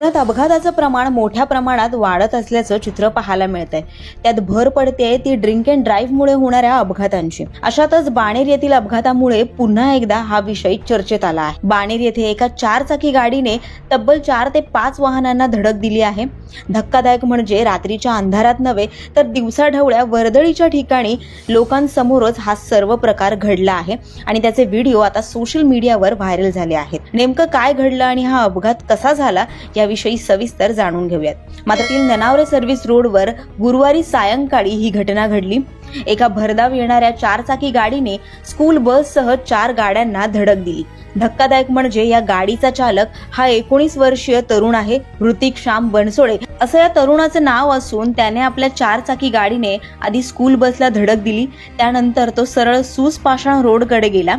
पुण्यात अपघाताचं प्रमाण मोठ्या प्रमाणात वाढत असल्याचं चित्र पाहायला मिळतंय. त्यात भर पडते ती ड्रिंक अँड ड्राईव्हमुळे होणाऱ्या अपघातांची. अशातच बाणेर येथील अपघातामुळे पुन्हा एकदा हा विषय चर्चेत आला आहे. बाणेर येथे एका चारचाकी गाडीने तब्बल चार ते पाच वाहनांना धडक दिली आहे. धक्कादायक म्हणजे रात्रीच्या अंधारात नव्हे तर दिवसाढवळ्या वर्दळीच्या ठिकाणी लोकांसमोरच हा सर्व प्रकार घडला आहे आणि त्याचे व्हिडिओ आता सोशल मीडियावर व्हायरल झाले आहेत. नेमकं काय घडलं आणि हा अपघात कसा झाला या याविषयी सविस्तर जाणून घेऊयात. मात्रातील ननावरे सर्व्हिस रोडवर गुरुवारी सायंकाळी ही घटना घडली. एका भरधाव येणाऱ्या चारचाकी गाडीने स्कूल बससह चार गाड्यांना धडक दिली. धक्कादायक म्हणजे या गाडीचा चालक हा एकोणीस वर्षीय तरुण आहे ऋतिक श्याम बनसोडे. असं या तरुणाचं नाव असून त्याने आपल्या चारचाकी गाडीने आधी स्कूल बसला धडक दिली. त्यानंतर तो सरळ सुस्पाषाण रोडकडे गेला.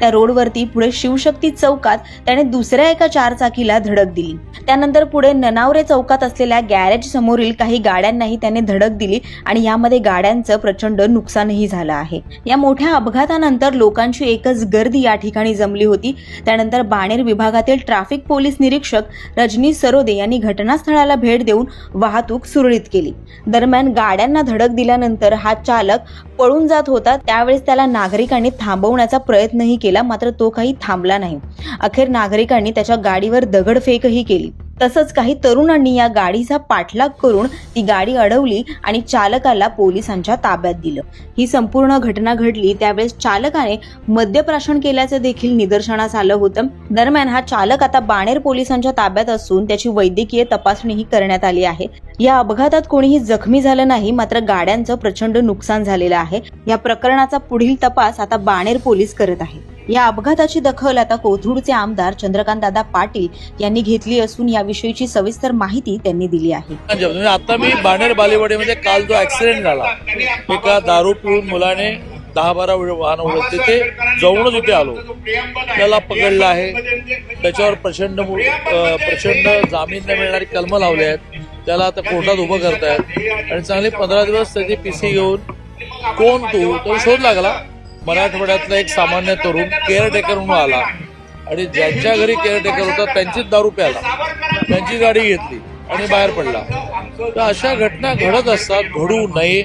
त्या रोडवरती पुढे शिवशक्ती चौकात त्याने दुसऱ्या एका चारचाकीला धडक दिली. त्यानंतर पुढे ननावरे चौकात असलेल्या गॅरेज समोरील काही गाड्यांनाही त्याने धडक दिली आणि यामध्ये गाड्यांचं प्रचंड नुकसानही झालं आहे. या मोठ्या अपघातानंतर लोकांची एकच गर्दी या ठिकाणी जमली होती. त्यानंतर बाणेर विभागातील ट्रॅफिक पोलीस निरीक्षक रजनी सरोदे यांनी घटनास्थळाला भेट देऊन वाहतूक सुरळीत केली. दरम्यान गाड्यांना धडक दिल्यानंतर हा चालक पळून जात होता. त्यावेळेस त्याला नागरिकांनी थांबवण्याचा प्रयत्न प्रयत्नही केला मात्र तो काही थांबला नाही. अखेर नागरिकांनी त्याच्या गाडीवर दगडफेकही केली. तसंच काही तरुणांनी या गाडीचा पाठलाग करून ती गाडी अडवली आणि चालकाला पोलिसांच्या ताब्यात दिलं. ही संपूर्ण घटना घडली त्यावेळेस चालकाने मद्यप्राशन केल्याचं देखील निदर्शनास आलं होतं. दरम्यान हा चालक आता बाणेर पोलिसांच्या ताब्यात असून त्याची वैद्यकीय तपासणीही करण्यात आली आहे. या अपघातात कोणीही जखमी झालं नाही मात्र गाड्यांचं प्रचंड नुकसान झालेलं आहे. या प्रकरणाचा पुढील तपास आता बाणेर पोलीस करत आहेत. या अपघाताची दखल आता कोथरूडचे आमदार चंद्रकांत दादा पाटील यांनी घेतली असून याविषयीची सविस्तर माहिती त्यांनी दिली आहे. म्हणजे आता मी बाणेर बालेवाडीमध्ये काल जो ऍक्सिडेंट झाला एका दारू पिळून मुलाने दहा बारा वेळ वाहन उडत तिथे जाऊनच इथे आलो. त्याला पकडलं आहे. त्याच्यावर प्रचंड प्रचंड जामीन न मिळणारी कलमं लावली आहेत. त्याला आता कोर्टात उभं करतायत. आणि चांगले पंधरा दिवस त्याची पीसी घेऊन कोण तू? तो शोध लागला. मराठवाड्यातला एक सामान्य तरुण केअरटेकर म्हणून आला. आणि ज्यांच्या घरी केअरटेकर होता त्यांचीच दारू प्याला त्यांची गाडी घेतली आणि बाहेर पडला. तर अशा घटना घडत असतात घडू नये.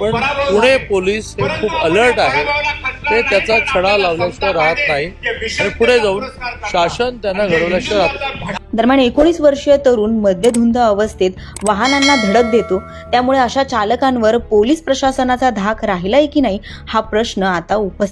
पण पुणे पोलीस हे खूप अलर्ट आहेत ते त्याचा छडा लावल्याशिवाय राहत नाही. आणि पुढे जाऊन शासन त्यांना घडवल्याशिवाय राहत दरम्यान एकोणीस वर्षीय तरुण मद्यधुंद अवस्थेत वाहनांना धडक देतो. त्यामुळे अशा चालकांवर पोलीस प्रशासनाचा धाक राहिलाय की नाही हा प्रश्न आता उपस्थित